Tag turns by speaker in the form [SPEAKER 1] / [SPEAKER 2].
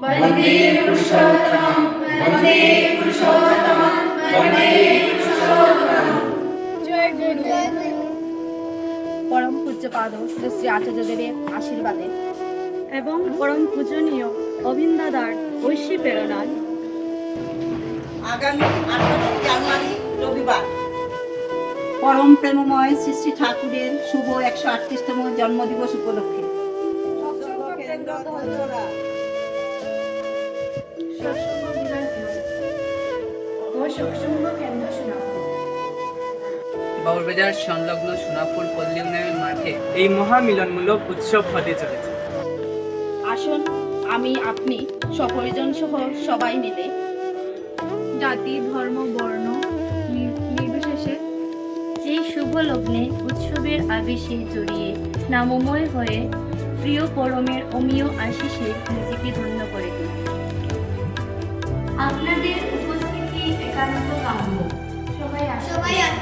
[SPEAKER 1] वन्दे पुरुषोत्तमं वन्दे पुरुषोत्तमं वन्दे पुरुषोत्तमं
[SPEAKER 2] জয় গুরু পরম পূজ্যপাদ শ্রী শ্রী আচার্যদেবের আশীর্বাদে এবং পরম পূজনীয় অভিন্দাদার ঐশী প্রেরণায়
[SPEAKER 3] আগামী আঠারোই জানুয়ারি রবিবার
[SPEAKER 4] পরম প্রেমময় শ্রী শ্রী ঠাকুরের শুভ একশো আটত্রিশতম জন্মদিবস উপলক্ষে
[SPEAKER 5] বাবুরবাজার সংলগ্ন সোনাপুর পল্লী উন্নয়ন মাঠে
[SPEAKER 6] এই মহামিলনমূলক উৎসব হতে চলেছে।
[SPEAKER 2] আসুন আমি আপনি সপরিজন সহ সবাই মিলে জাতি ধর্ম বর্ণ নির্বিশেষে
[SPEAKER 7] এই শুভ লগ্নে উৎসবের আবেশে জড়িয়ে নামময় হয়ে প্রিয় পরমের অমীয় আশিসে নিজেকে ধন্য Давай я